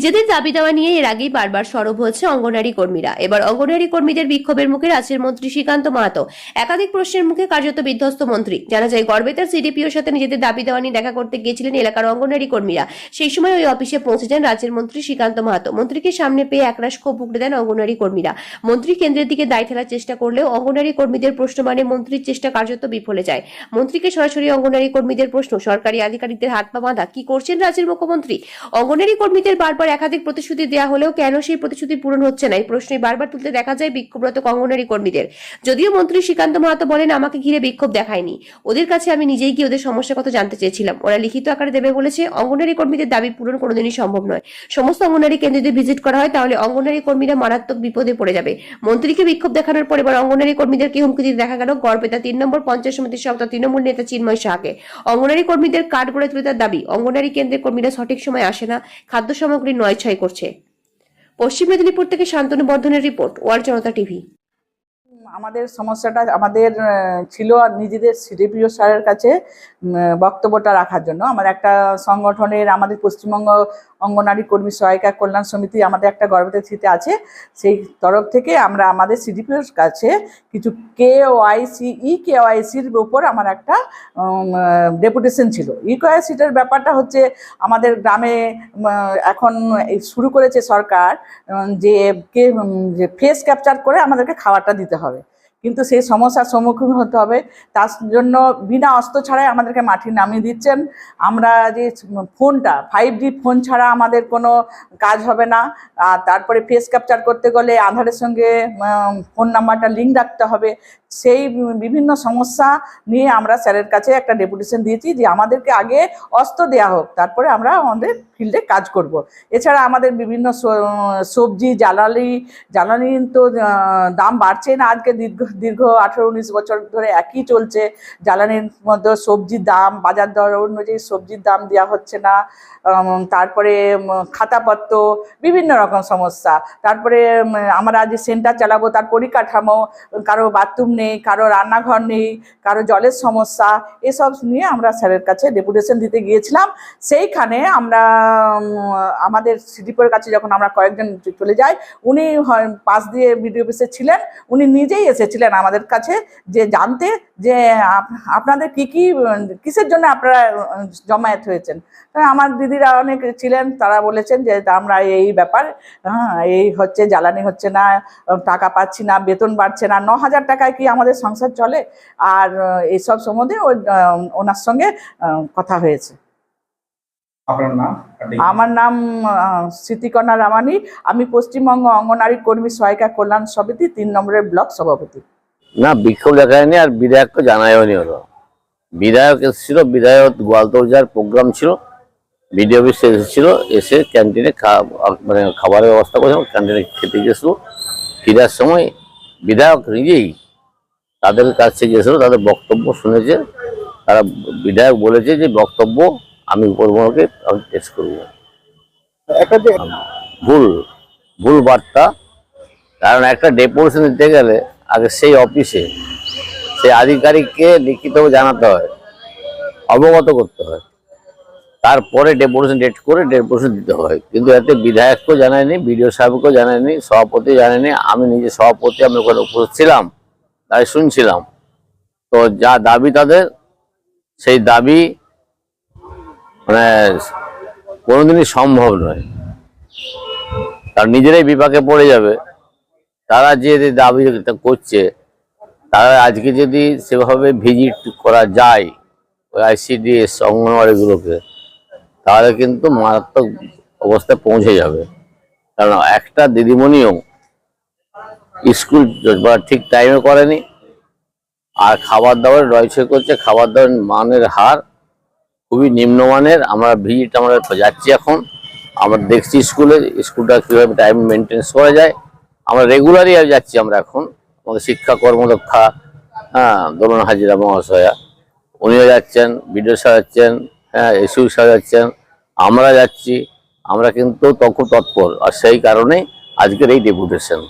নিজেদের দাবি দেওয়া নিয়ে এর আগেই বারবার সরব হয়েছে অঙ্গনারী কর্মীরা। এবার অঙ্গনারী কর্মীদের বিক্ষোভের মুখে রাজ্যের মন্ত্রী শ্রীকান্ত মাহাতো। একাধিক প্রশ্নের মুখে কার্যত বিধ্বস্ত মন্ত্রী। জানা যায়, গড়বেতার সিডিপিওর সাথে নিজেদের দাবি দেওয়া নিয়ে দেখা করতে গিয়েছিলেন এলাকার অঙ্গনারী কর্মীরা। সেই সময় ওই অফিসে পৌঁছে যান রাজ্যের মন্ত্রী শ্রীকান্ত মাহাতো। মন্ত্রীকে সামনে পেয়ে একরাশ ক্ষোভ উগড়ে দেন অঙ্গনারী কর্মীরা। মন্ত্রী কেন্দ্রের দিকে দায় ঠেলার চেষ্টা করলেও অঙ্গনারী কর্মীদের প্রশ্ন মানে মন্ত্রীর চেষ্টা কার্যত বিফলে যায়। মন্ত্রীকে সরাসরি অঙ্গনারী কর্মীদের প্রশ্ন, সরকারি আধিকারিকদের হাত পা বাঁধা। কি করছেন রাজ্যের মুখ্যমন্ত্রী? অঙ্গনারী কর্মীদের বারবার একাধিক প্রতিশ্রুতি দেওয়া হলেও কেন সেই প্রতিশ্রুতি পূরণ হচ্ছে না? এই প্রশ্নে বারবার তুলতে দেখা যায় বিক্ষোভরত অঙ্গনারী কর্মীদের। যদিও মন্ত্রী শ্রীকান্ত মাহাতো বলেন, আমাকে ঘিরে বিক্ষোভ দেখায়নি। ওদের কাছে আমি নিজেই গিয়ে ওদের সমস্যার কথা জানতে চেয়েছিলাম। ওরা লিখিত আকারে দেবে বলেছে, অঙ্গনারী কর্মীদের দাবি পূরণ কোনোদিনই সম্ভব নয়। সমস্ত অঙ্গনারী কেন্দ্রে ভিজিট করা হয়, তাহলে অঙ্গনারী কর্মীরা মারাত্মক বিপদে পড়ে যাবে। মন্ত্রীকে বিক্ষোভ দেখানোর পর এবার অঙ্গনারী কর্মীদেরকে হুমকি দিতে দেখা গেল গড়বেতা তিন নম্বর পঞ্চায়েত সমিতির সপ্তাহ তৃণমূল নেতা চিন্ময় শাহকে অঙ্গনারী কর্মীদের কার্ড গড়ে তুলে তার দাবি, অঙ্গনারী কেন্দ্রের কর্মীরা সঠিক সময় আসে না। খাদ্য সামগ্রী নয় ছয় করছে। পশ্চিম মেদিনীপুর থেকে শান্তনু বর্ধনের রিপোর্ট ওয়ার্ল্ড জনতা টিভি। আমাদের সমস্যাটা আমাদের ছিল নিজেদের সিডিপিও স্যারের কাছে বক্তব্যটা রাখার জন্য। আমার একটা সংগঠনের, আমাদের পশ্চিমবঙ্গ অঙ্গনারী কর্মী সহায়িকা কল্যাণ সমিতি আমাদের একটা গর্ভবতী থ্রিতে আছে। সেই তরফ থেকে আমরা আমাদের সিডিপিওর কাছে কিছু কে ওয়াইসি ই কে ওয়াইসির উপর আমার একটা ডেপুটেশন ছিল। ই কেওয়াইসিটার ব্যাপারটা হচ্ছে আমাদের গ্রামে এখন শুরু করেছে সরকার যে কে যে ফেস ক্যাপচার করে আমাদেরকে খাবারটা দিতে হবে। কিন্তু সেই সমস্যার সম্মুখীন হতে হবে। তার জন্য বিনা অস্ত্র ছাড়াই আমাদেরকে মাটি নামিয়ে দিচ্ছেন। আমরা যে ফোনটা ফাইভ জি ফোন ছাড়া আমাদের কোনো কাজ হবে না। আর তারপরে ফেস ক্যাপচার করতে গেলে আধারের সঙ্গে ফোন নাম্বারটা লিঙ্ক রাখতে হবে। সেই বিভিন্ন সমস্যা নিয়ে আমরা স্যারের কাছে একটা ডেপুটেশন দিয়েছি যে আমাদেরকে আগে অস্ত্র দেওয়া হোক, তারপরে আমরা আমাদের ফিল্ডে কাজ করব। এছাড়া আমাদের বিভিন্ন সবজি, জ্বালানি জ্বালানি তো দাম বাড়ছে না আজকে দীর্ঘ দীর্ঘ আঠেরো উনিশ বছর ধরে একই চলছে। জ্বালানির মধ্যে সবজির দাম, বাজার দর অনুযায়ী সবজির দাম দেওয়া হচ্ছে না। তারপরে খাতাপত্র বিভিন্ন রকম সমস্যা। তারপরে আমরা যে সেন্টার চালাবো, তার পরিকাঠামো, কারও বাথরুম নেই, কারও রান্নাঘর নেই, কারও জলের সমস্যা, এসব নিয়ে আমরা স্যারের কাছে ডেপুটেশন দিতে গিয়েছিলাম। সেইখানে আমরা আমাদের সিডিপোর কাছে যখন আমরা কয়েকজন চলে যাই, উনি পাশ দিয়ে বিডিও অফিসে ছিলেন, উনি নিজেই এসেছিলেন। আমাদের কাছে যে জানতে যে আপ- আপনাদের কি কি, কিসের জন্য আপনারা জমায়েত হয়েছেন? আমার দিদিরা অনেক ছিলেন, তারা বলেছেন যে আমরা এই ব্যাপার হ্যাঁ এই হচ্ছে, জ্বালানি হচ্ছে না, টাকা পাচ্ছি না, বেতন বাড়ছে না ন হাজার টাকায় কি আমাদের সংসার চলে? আর এইসব সম্বন্ধে ওনার সঙ্গে কথা হয়েছে। আপনার নাম? আমার নাম স্মৃতিকণা রামানি। আমি পশ্চিমবঙ্গ অঙ্গনারী কর্মী সহায়িকা কল্যাণ সমিতি তিন নম্বরের ব্লক সভাপতি। না বিক্ষোভ দেখায়নি আর বিধায়ককে জানায়নি ওরা। বিধায়ক এসেছিল বিধায়ক গোয়ালতোড় প্রোগ্রাম ছিল বিডিও অফিসে এসেছিল এসে ক্যান্টিনে মানে খাবারের ব্যবস্থা করেছিল ক্যান্টিনে খেতে গেছিল ফেরার সময় বিধায়ক নিজেই তাদের কাছে গেছিল তাদের বক্তব্য শুনেছে। তারা বিধায়ক বলেছে যে বক্তব্য আমি উপরমহলকে আমি টেস্ট করব। একটা ভুল ভুল বার্তা। কারণ একটা ডেপুটেশন দিতে গেলে আগে সেই অফিসে সেই আধিকারিককে লিখিতভাবে জানাতে হয় অবগত করতে হয়। তারপরে ডেপুটেশন ডেট করে ডেপুটেশন দিতে হয়। কিন্তু এতে বিধায়ককেও জানায়নি বিডিও সাহেবকেও জানায়নি সভাপতি জানায়নি। আমি নিজে সভাপতি আমি ওখানে উপস্থিত ছিলাম তাই শুনছিলাম। তো যা দাবি তাদের সেই দাবি মানে কোনোদিনই সম্ভব নয়। তার নিজেরাই বিপাকে পড়ে যাবে। তারা যে দাবি করছে, তারা আজকে যদি সেভাবে ভিজিট করা যায় ওই আইসিডিএস অঙ্গনওয়াড়িগুলোকে তাহলে কিন্তু মারাত্মক অবস্থায় পৌঁছে যাবে। কারণ একটা দিদিমণিও স্কুল ঠিক টাইমে করেনি। আর খাবার দাবার রয়েছে করছে, খাবার দাবার মানের হার খুবই নিম্নমানের, আমরা ভিজিট আমরা যাচ্ছি এখন। আমরা দেখছি স্কুলে, স্কুলটা কীভাবে টাইম মেনটেন্স করা যায়। আমরা রেগুলারই যাচ্ছি আমরা এখন। আমাদের শিক্ষা কর্মরক্ষা হ্যাঁ দোলন হাজিরা মহাশয়া, উনিও যাচ্ছেন, বিডিও সাহেব যাচ্ছেন হ্যাঁ এসিউ সাহেব যাচ্ছেন, আমরা যাচ্ছি। আমরা কিন্তু তখন তৎপর, আর সেই কারণেই আজকের এই ডেপুটেশন